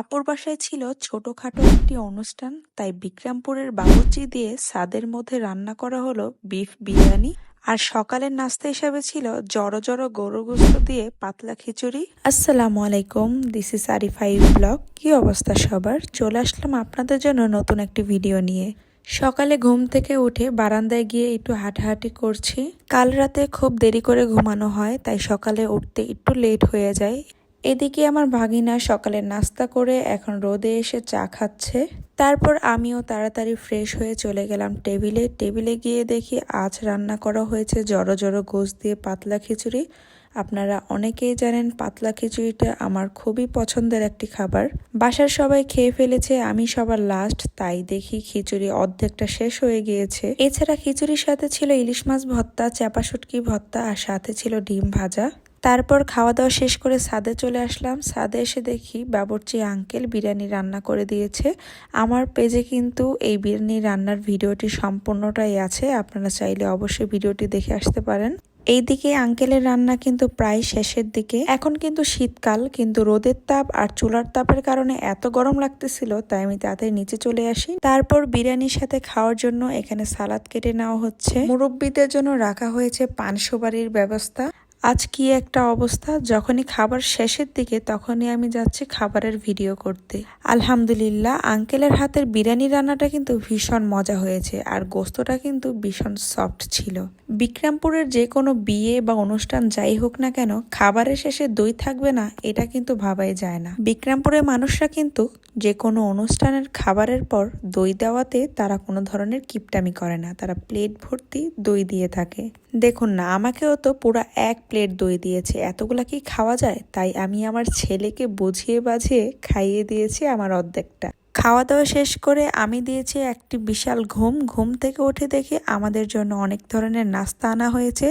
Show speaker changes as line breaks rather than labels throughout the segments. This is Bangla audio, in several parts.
আপুর বাসায় ছিল ছোটখাটো একটি অনুষ্ঠান, তাই বিক্রমপুরের বাবুর্চি দিয়ে ছাদের মধ্যে রান্না করা হলো বিফ বিরিয়ানি। আর সকালের নাস্তা হিসাবে ছিল জড়ো জড়ো গরু গোস্ত দিয়ে পাতলা খিচুড়ি। আসসালামু আলাইকুম দিস ইস আরিফাই ব্লগ কি অবস্থা সবার? চলে আসলাম আপনাদের জন্য নতুন একটি ভিডিও নিয়ে। সকালে ঘুম থেকে উঠে বারান্দায় গিয়ে একটু হাঁটাহাঁটি করছি। কাল রাতে খুব দেরি করে ঘুমানো হয়, তাই সকালে উঠতে একটু লেট হয়ে যায়। এদিকে আমার ভাগিনা সকালে নাস্তা করে এখন রোদে এসে চা খাচ্ছে। তারপর আমিও তাড়াতাড়ি ফ্রেশ হয়ে চলে গেলাম টেবিলে। টেবিলে গিয়ে দেখি আজ রান্না করা হয়েছে জড়ো জড়ো গোস দিয়ে পাতলা খিচুড়ি। আপনারা অনেকেই জানেন পাতলা খিচুড়িটা আমার খুবই পছন্দের একটি খাবার। বাসার সবাই খেয়ে ফেলেছে, আমি সবার লাস্ট তাই দেখি খিচুড়ি অর্ধেকটা শেষ হয়ে গিয়েছে। এছাড়া খিচুড়ির সাথে ছিল ইলিশ মাছ ভর্তা চাপা ভর্তা আর সাথে ছিল ডিম ভাজা। তারপর খাওয়া দাওয়া শেষ করে ছাদে চলে আসলাম। ছাদে এসে দেখি বাবরচি আঙ্কেল বিরিয়ানি রান্না করে দিয়েছে। আমার পেজে কিন্তু এই বিরিয়ানি রান্নার ভিডিওটি সম্পূর্ণটাই আছে। আপনারা চাইলে অবশ্যই ভিডিওটি দেখে আসতে পারেন। এইদিকে আঙ্কেলের রান্না কিন্তু প্রায় শেষের দিকে। এখন কিন্তু শীতকাল, কিন্তু রোদের তাপ আর চুলার তাপের কারণে এত গরম লাগতেছিল, তাই আমি তাড়াতাড়ি নিচে চলে আসি। তারপর বিরিয়ানির সাথে খাওয়ার জন্য এখানে সালাদ কেটে নেওয়া হচ্ছে। মুরব্বীদের জন্য রাখা হয়েছে পান সুপারির ব্যবস্থা। আজ কি একটা অবস্থা? যখনই খাবার শেষের দিকে তখনই আমি যাচ্ছি খাবারের ভিডিও করতে। আলহামদুলিল্লাহ, আঙ্কেলের হাতের বিরিয়ানি রান্নাটা কিন্তু ভীষণ মজা হয়েছে আর গোস্তটা কিন্তু ভীষণ সফট ছিল। বিক্রমপুরের যে কোনো বিয়ে বা অনুষ্ঠান যাই হোক না কেন, খাবারের শেষে দই থাকবে না, এটা কিন্তু ভাবাই যায় না। বিক্রমপুরের মানুষরা কিন্তু যে কোনো অনুষ্ঠানের খাবারের পর দই দেওয়াতে তারা কোনো ধরনের কিপটামি করে না, তারা প্লেট ভর্তি দই দিয়ে থাকে। দেখুন না, আমাকেও তো পুরো এক প্লেট দই দিয়েছে, এতগুলা কি খাওয়া যায়? তাই আমি আমার ছেলেকে বুঝিয়ে বাঝিয়ে খাইয়ে দিয়েছি আমার অর্ধেকটা। খাওয়া দাওয়া শেষ করে আমি দিয়েছি একটি বিশাল ঘুম। ঘুম থেকে উঠে দেখি আমাদের জন্য অনেক ধরনের নাস্তা আনা হয়েছে।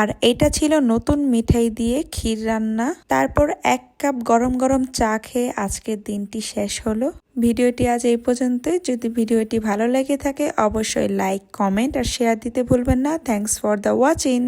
আর এটা ছিল নতুন মিঠাই দিয়ে ক্ষীর রান্না। তারপর এক কাপ গরম গরম চা খেয়ে আজকের দিনটি শেষ হলো। ভিডিওটি আজ এই পর্যন্তই। যদি ভিডিওটি ভালো লেগে থাকে, অবশ্যই লাইক, কমেন্ট আর শেয়ার দিতে ভুলবেন না। Thanks for the watching